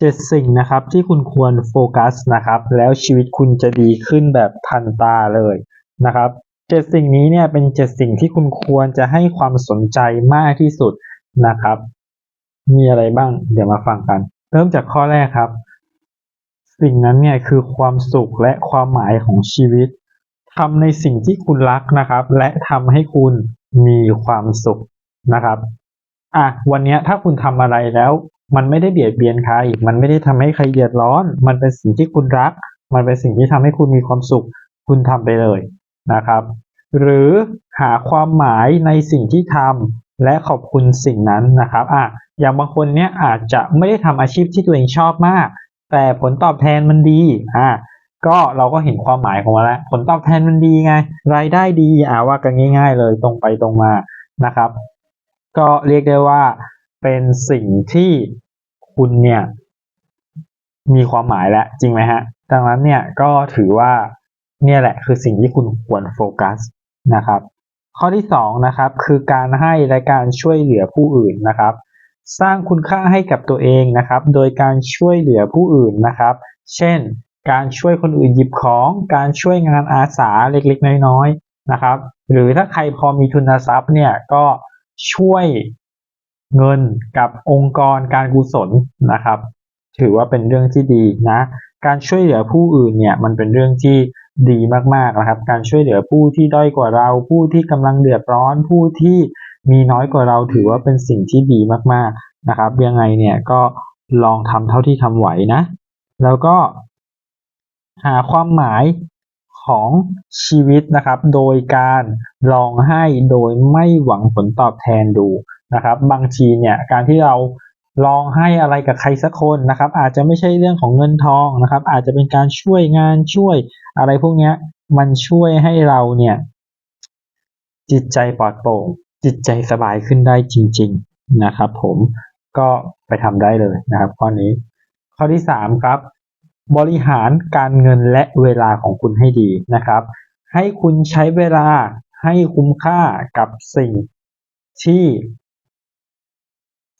เจ็ดสิ่งนะครับที่คุณควรโฟกัสนะครับ แล้วชีวิตคุณจะดีขึ้นแบบทันตาเลยนะครับเจ็ดสิ่งนี้เนี่ยเป็นเจ็ดสิ่งที่คุณควรจะให้ความสนใจมากที่สุดนะครับ มีอะไรบ้าง เดี๋ยวมาฟังกัน เริ่มจากข้อแรกครับ สิ่งนั้นเนี่ยคือความสุขและความหมายของชีวิตทำในสิ่งที่คุณรักนะครับ และทำให้คุณมีความสุขนะครับอะวันนี้ถ้าคุณทำอะไรแล้ว มันไม่ได้เบียดเบียนใคร มันไม่ได้ทำให้ใครเดือดร้อน มันเป็นสิ่งที่คุณรัก มันเป็นสิ่งที่ทำให้คุณมีความสุข คุณทำไปเลยนะครับ หรือหาความหมายในสิ่งที่ทำและขอบคุณสิ่งนั้นนะครับอะอย่างบางคนเนี้ยอาจจะไม่ได้ทำอาชีพที่ตัวเองชอบมาก แต่ผลตอบแทนมันดีอะก็เราก็เห็นความหมายของมันแล้ว ผลตอบแทนมันดีไง รายได้ดีอ่าว่ากันง่าย ๆ เลยตรงไปตรงมานะครับ ก็เรียกได้ว่า เป็นสิ่งที่คุณเนี่ยมีความหมายแล้วจริงไหมฮะ ดังนั้นเนี่ยก็ถือว่าเนี่ยแหละคือสิ่งที่คุณควรโฟกัสนะครับ ข้อที่สองนะครับคือการให้และการช่วยเหลือผู้อื่นนะครับ สร้างคุณค่าให้กับตัวเองนะครับ โดยการช่วยเหลือผู้อื่นนะครับ เช่น การช่วยคนอื่นหยิบของการช่วยงานอาสาเล็กๆ น้อยๆนะครับ หรือถ้าใครพอมีทุนทรัพย์เนี่ยก็ช่วย เงินกับองค์กรการกุศลนะครับ ถือว่าเป็นเรื่องที่ดีนะ การช่วยเหลือผู้อื่นเนี่ยมันเป็นเรื่องที่ดีมากๆนะครับ การช่วยเหลือผู้ที่ด้อยกว่าเรา ผู้ที่กำลังเดือดร้อนผู้ที่มีน้อยกว่าเราถือว่าเป็นสิ่งที่ดีมากๆนะครับ ยังไงเนี่ยก็ลองทำเท่าที่ทำไหวนะ แล้วก็หาความหมายของชีวิตนะครับ โดยการลองให้โดยไม่หวังผลตอบแทนดู นะครับ บางทีเนี่ยการที่เราลองให้อะไรกับใครสักคนนะครับ อาจจะไม่ใช่เรื่องของเงินทองนะครับ อาจจะเป็นการช่วยงานช่วยอะไรพวกนี้มันช่วยให้เราเนี่ย จิตใจปลอดโปร่ง จิตใจสบายขึ้นได้จริง ๆนะครับ ผมก็ไปทำได้เลยนะครับ ข้อนี้ ข้อที่สามครับ บริหารการเงินและเวลาของคุณให้ดีนะครับ ให้คุณใช้เวลาให้คุ้มค่ากับสิ่งที่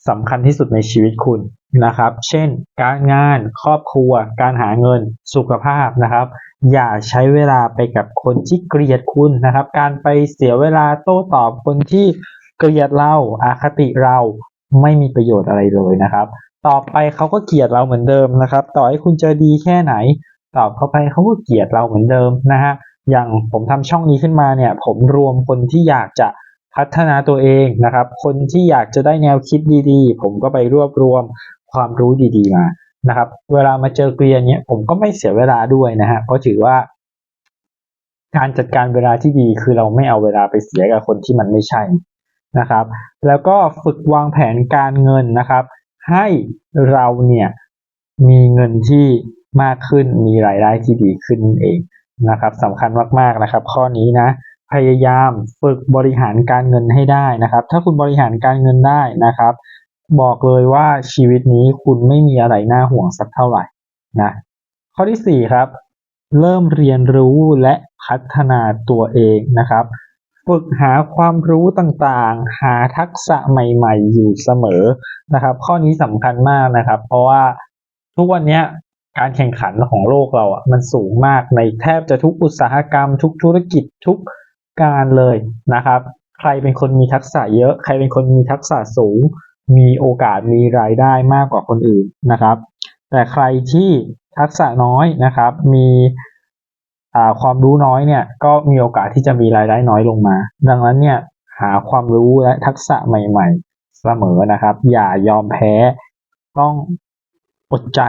สำคัญที่สุดในชีวิตคุณนะครับ เช่น การงาน ครอบครัว การหาเงิน สุขภาพนะครับ อย่าใช้เวลาไปกับคนที่เกลียดคุณนะครับ การไปเสียเวลาโต้ตอบคนที่เกลียดเราอาคติเราไม่มีประโยชน์อะไรเลยนะครับ ต่อไปเขาก็เกลียดเราเหมือนเดิมนะครับ ต่อให้คุณจะดีแค่ไหน ตอบเข้าไปเขาก็เกลียดเราเหมือนเดิมนะฮะ อย่างผมทำช่องนี้ขึ้นมาเนี่ย ผมรวมคนที่อยากจะ พัฒนาตัวเองนะครับ คนที่อยากจะได้แนวคิดดีๆ ผมก็ไปรวบรวมความรู้ดีๆมานะครับ เวลามาเจอเกลียนเนี้ยผมก็ไม่เสียเวลาด้วยนะฮะเพราะถือว่า การจัดการเวลาที่ดีคือเราไม่เอาเวลาไปเสียกับคนที่มันไม่ใช่นะครับ แล้วก็ฝึกวางแผนการเงินนะครับ ให้เราเนี่ยมีเงินที่มากขึ้นมีรายได้ที่ดีขึ้นนั่นเองนะครับสำคัญมากๆนะครับ ข้อนี้นะ พยายามฝึกบริหารการเงินให้ได้นะครับ ถ้าคุณบริหารการเงินได้นะครับ บอกเลยว่าชีวิตนี้คุณไม่มีอะไรน่าห่วงสักเท่าไหร่นะข้อที่สี่ครับ เริ่มเรียนรู้และพัฒนาตัวเองนะครับ ฝึกหาความรู้ต่างๆ หาทักษะใหม่ๆ อยู่เสมอนะครับ ข้อนี้สำคัญมากนะครับ เพราะว่าทุกวันนี้การแข่งขันของโลกเราอะมันสูงมากในแทบจะทุกอุตสาหกรรม ทุกธุรกิจทุก การเลยนะครับ ใครเป็นคนมีทักษะเยอะ ใครเป็นคนมีทักษะสูง มีโอกาสมีรายได้มากกว่าคนอื่นนะครับ แต่ใครที่ทักษะน้อยนะครับ มีความรู้น้อยเนี่ยก็มีโอกาสที่จะมีรายได้น้อยลงมา ดังนั้นเนี่ยหาความรู้และทักษะใหม่ ๆ เสมอนะครับ อย่ายอมแพ้ต้องอดใจ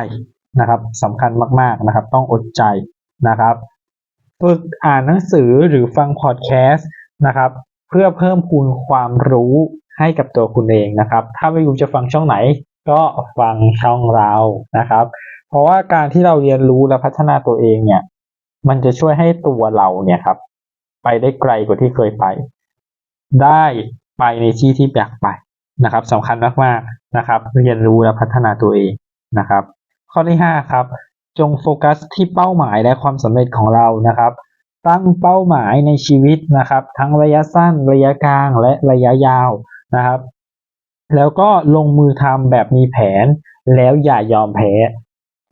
นะครับสำคัญมากๆนะครับ ต้องอดใจนะครับ ฝึกอ่านหนังสือหรือฟังพอดแคสต์นะครับ เพื่อเพิ่มพูนความรู้ให้กับตัวคุณเองนะครับ ถ้าไม่รู้จะฟังช่องไหน ก็ฟังช่องเรานะครับ เพราะว่าการที่เราเรียนรู้และพัฒนาตัวเองเนี่ย มันจะช่วยให้ตัวเราเนี่ยครับ ไปได้ไกลกว่าที่เคยไป ได้ไปในที่ที่อยากไปนะครับสำคัญมากๆนะครับ เรียนรู้และพัฒนาตัวเองนะครับ ข้อที่ห้าครับ จงโฟกัสที่เป้าหมายและความสำเร็จของเรานะครับ ตั้งเป้าหมายในชีวิตนะครับ ทั้งระยะสั้นระยะกลางและระยะยาวนะครับ แล้วก็ลงมือทำแบบมีแผน แล้วอย่ายอมแพ้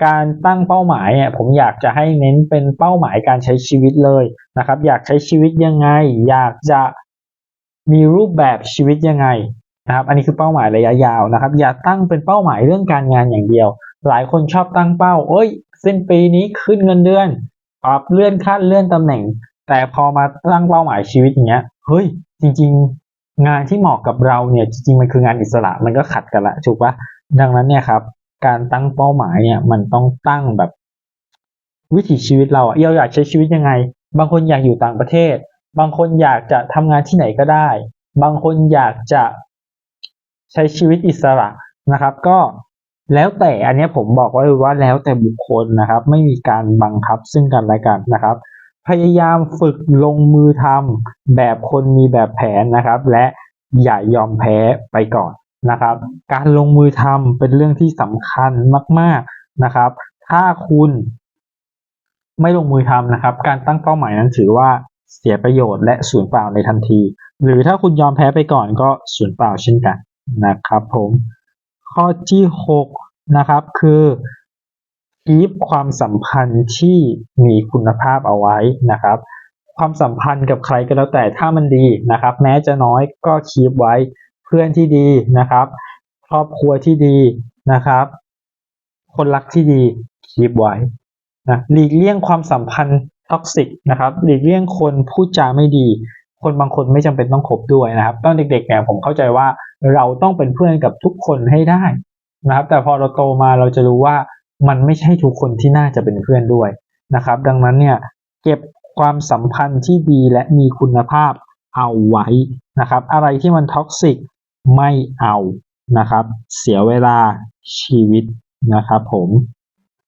การตั้งเป้าหมายเนี่ยผมอยากจะให้เน้นเป็นเป้าหมายการใช้ชีวิตเลยนะครับ อยากใช้ชีวิตยังไง อยากจะมีรูปแบบชีวิตยังไงนะครับ อันนี้คือเป้าหมายระยะยาวนะครับ อย่าตั้งเป็นเป้าหมายเรื่องการงานอย่างเดียว หลายคนชอบตั้งเป้า เอ้ย สิ้นปีนี้ขึ้นเงินเดือนปรับเลื่อนขั้นเลื่อนตำแหน่ง แต่พอมาตั้งเป้าหมายชีวิตอย่างเงี้ยเฮ้ยจริง ๆ งานที่เหมาะกับเราเนี่ยจริงๆมันคืองานอิสระมันก็ขัดกันละถูกปะดังนั้นเนี่ยครับ การตั้งเป้าหมายเนี่ยมันต้องตั้งแบบ วิถีชีวิตเราอะเราอยากใช้ชีวิตยังไง บางคนอยากอยู่ต่างประเทศ บางคนอยากจะทำงานที่ไหนก็ได้ บางคนอยากจะใช้ชีวิตอิสระนะครับ ก็ แล้วแต่อันนี้ผมบอกไว้ว่าแล้วแต่บุคคลนะครับ ไม่มีการบังคับซึ่งกันและกันนะครับ พยายามฝึกลงมือทำแบบคนมีแบบแผนนะครับ และอย่ายอมแพ้ไปก่อนนะครับ การลงมือทำเป็นเรื่องที่สำคัญมาก ๆนะครับ ถ้าคุณไม่ลงมือทำนะครับ การตั้งเป้าหมายนั้นถือว่าเสียประโยชน์และสูญเปล่าในทันที หรือถ้าคุณยอมแพ้ไปก่อนก็สูญเปล่าเช่นกันนะครับผม ข้อที่หกนะครับ คือคีปความสัมพันธ์ที่มีคุณภาพเอาไว้นะครับ ความสัมพันธ์กับใครก็แล้วแต่ถ้ามันดีนะครับ แม้จะน้อยก็คีปไว้เพื่อนที่ดีนะครับ ครอบครัวที่ดีนะครับ คนรักที่ดีคีปไว้นะหลีกเลี่ยงความสัมพันธ์ท็อกซิกนะครับ หลีกเลี่ยงคนพูดจาไม่ดี คนบางคนไม่จำเป็นต้องคบด้วยนะครับตอนเด็กๆเนี่ยผมเข้าใจว่าเราต้องเป็นเพื่อนกับทุกคนให้ได้นะครับ แต่พอเราโตมาเราจะรู้ว่ามันไม่ใช่ทุกคนที่น่าจะเป็นเพื่อนด้วยนะครับ ดังนั้นเนี่ยเก็บความสัมพันธ์ที่ดีและมีคุณภาพเอาไว้นะครับ อะไรที่มันท็อกซิกไม่เอานะครับ เสียเวลาชีวิตนะครับ ผม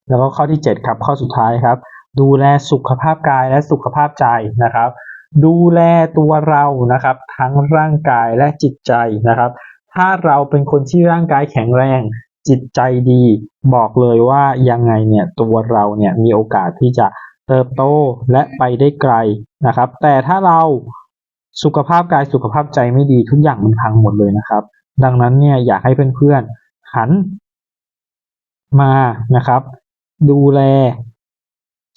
แล้วก็ข้อที่ 7 ครับข้อสุดท้ายครับ ดูแลสุขภาพกายและสุขภาพใจนะครับ ดูแลตัวเรานะครับ ทั้งร่างกายและจิตใจนะครับ ถ้าเราเป็นคนที่ร่างกายแข็งแรง จิตใจดี บอกเลยว่ายังไงเนี่ยตัวเราเนี่ยมีโอกาสที่จะเติบโตและไปได้ไกลนะครับ แต่ถ้าเราสุขภาพกายสุขภาพใจไม่ดีทุกอย่างมันพังหมดเลยนะครับ ดังนั้นเนี่ยอยากให้เพื่อนๆหันมานะครับ ดูแล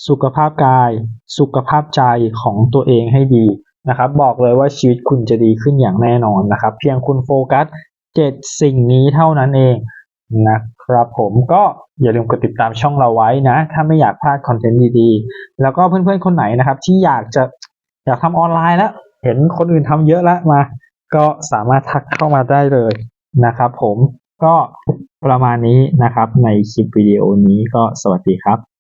สุขภาพกาย สุขภาพใจของตัวเองให้ดีนะครับ บอกเลยว่าชีวิตคุณจะดีขึ้นอย่างแน่นอนนะครับ เพียงคุณโฟกัสเจ็ดสิ่งนี้เท่านั้นเองนะครับผมก็อย่าลืมกดติดตามช่องเราไว้นะ ถ้าไม่อยากพลาดคอนเทนต์ดีๆ แล้วก็เพื่อนๆคนไหนนะครับ ที่อยากจะอยากทำออนไลน์แล้ว เห็นคนอื่นทำเยอะแล้วมา ก็สามารถทักเข้ามาได้เลยนะครับผมก็ประมาณนี้นะครับในคลิปวิดีโอนี้ก็สวัสดีครับ